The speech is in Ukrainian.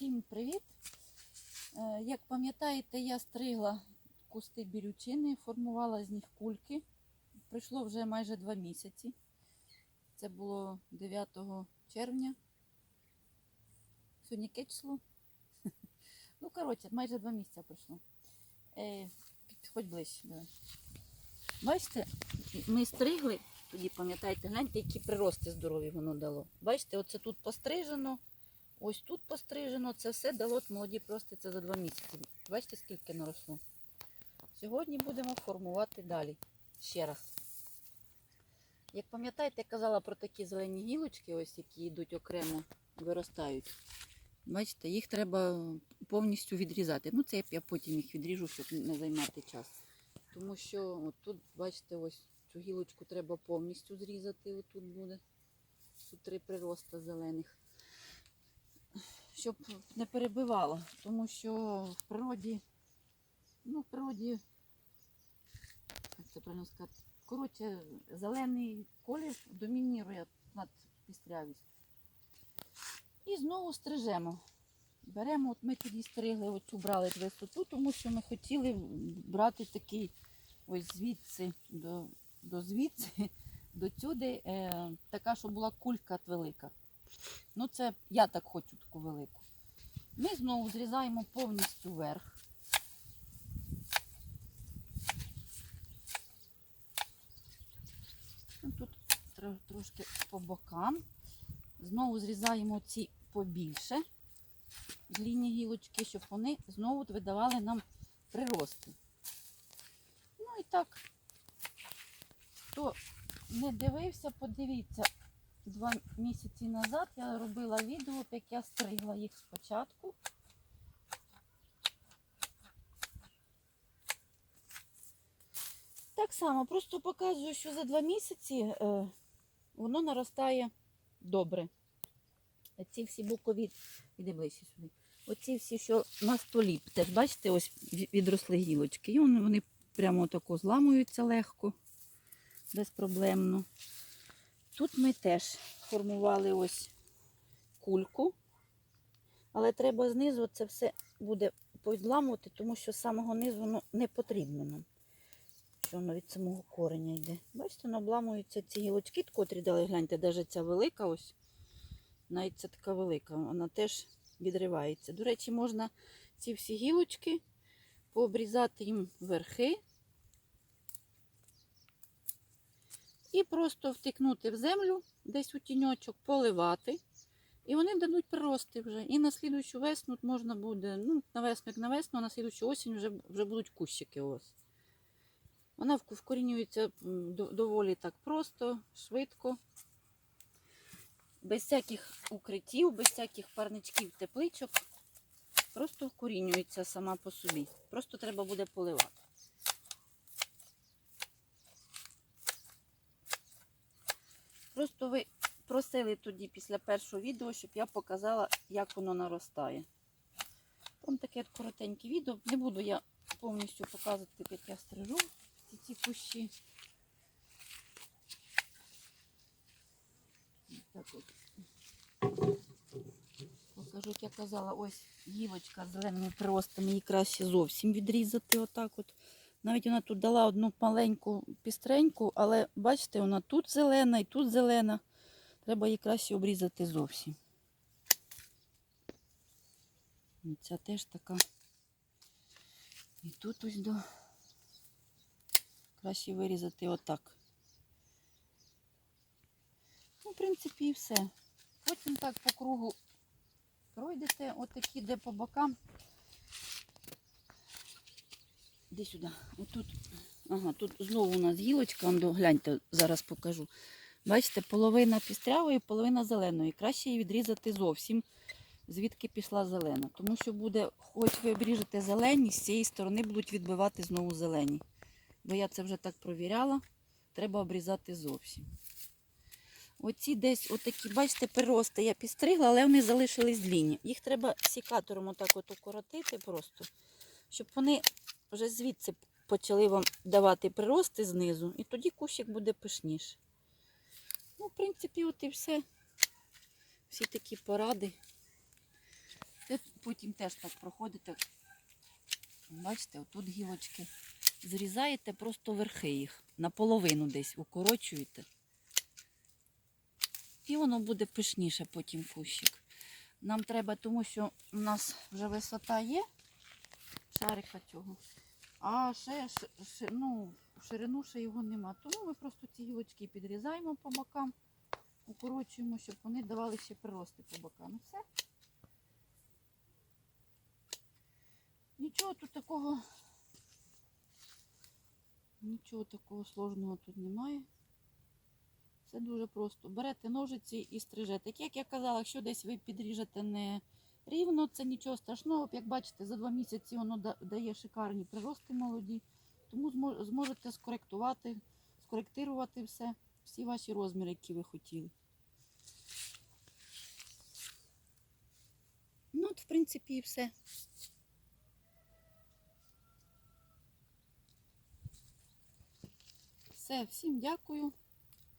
Всім привіт! Е, Як пам'ятаєте, я стригла кусти бірючини, формувала з них кульки. Пройшло вже майже два місяці. Це було 9 червня. Сьогодні яке число? Ну, коротше, майже два місяці пройшло. Е, Підходь ближче. Давай. Бачите, ми стригли, тоді пам'ятаєте, гляньте, які прирости здорові воно дало. Бачите, оце тут пострижено, ось тут пострижено, це все дало молоді прости це за два місяці. Бачите, скільки наросло. Сьогодні будемо формувати далі. Ще раз. Як пам'ятаєте, я казала про такі зелені гілочки, ось які йдуть окремо, виростають. Бачите, їх треба повністю відрізати. Ну, це я- потім їх відріжу, щоб не займати час. Тому що от тут, бачите, ось цю гілочку треба повністю зрізати. Отут буде. Тут три прироста зелених. Щоб не перебивало. Тому що в природі, ну, в природі, як це правильно сказати, коротше, зелений колір домінірує над пістрявістю. І знову стрижемо. Беремо, от ми тоді стригли, оцю брали висоту, тому що ми хотіли брати такий ось звідси до, до звідси, до сюди, е, така, щоб була кулька велика. Ну, це я так хочу таку велику. Ми знову зрізаємо повністю вверх. Ну, Тут трошки по бокам. Знову зрізаємо ці побільше длінні гілочки, щоб вони знову видавали нам прирости. Ну і так, хто не дивився, подивіться, два місяці назад я робила відео, як я стригла їх спочатку. Так само, просто показую, що за два місяці е, воно наростає добре. Ці всі бокові, іди ближче сюди. Оці всі, що на столі, теж бачите, ось відросли гілочки. І вони, прямо тако зламуються легко, безпроблемно. Тут ми теж формували ось кульку, але треба знизу це все буде позламувати, тому що з самого низу воно не потрібно нам. Що воно від самого кореня йде. Бачите, воно обламуються ці гілочки, котрі дали, гляньте, навіть ця велика ось. Навіть це така велика, вона теж відривається. До речі, можна ці всі гілочки пообрізати їм верхи і просто втикнути в землю, десь у тіньочок, поливати. І вони дадуть прирости вже. І на слідущу весну можна буде, ну, на весну, як на весну, а на слідущу осінь вже, вже будуть кущики вас. Вона вкорінюється доволі так просто, швидко без всяких укриттів, без всяких парничків, тепличок. Просто вкорінюється сама по собі. Просто треба буде поливати. Просто ви просили тоді після першого відео, щоб я показала, як воно наростає. Там таке коротеньке відео. Не буду я повністю показувати, як я стрижу ці, ці кущі. Так от. Покажу, як я казала, ось гілочка з зеленими приростами, її краще зовсім відрізати отак от. Навіть вона тут дала одну маленьку пістреньку, але бачите, вона тут зелена і тут зелена. Треба її краще обрізати зовсім. І ця теж така. І тут ось до. Краще вирізати отак. Ну, в принципі, і все. Потім так по кругу пройдете, отакі, де по бокам. Іди сюди. Отут. Ага, тут знову у нас гілочка, гляньте, зараз покажу. Бачите, половина пістрявої, половина зеленої. Краще її відрізати зовсім, звідки пішла зелена. Тому що буде, хоч ви обріжете зелені, з цієї сторони будуть відбивати знову зелені. Бо я це вже так провіряла. Треба обрізати зовсім. Оці десь отакі, бачите, перерости я підстригла, але вони залишились длінні. Їх треба сікатором отак от укоротити просто, щоб вони вже звідси почали вам давати прирости знизу, і тоді кущик буде пишніше. Ну, в принципі, от і все. Всі такі поради. Потім теж так проходите. Бачите, отут гілочки. Зрізаєте просто верхи їх, наполовину десь укорочуєте. І воно буде пишніше потім кущик. Нам треба, тому що у нас вже висота є шарика цього, а ще ш- ну, ширину ще його нема. Тому ми просто ці гілочки підрізаємо по бокам, укорочуємо, щоб вони давали ще прирости по бокам. Все. Нічого тут такого. Нічого такого сложного тут немає. Все дуже просто. Берете ножиці і стрижете. Як я казала, якщо десь ви підріжете не рівно, це нічого страшного. Як бачите, за два місяці воно дає шикарні прирости молоді. Тому зможете скоректувати, скоректирувати все, всі ваші розміри, які ви хотіли. Ну, от, в принципі, і все. Все, всім дякую.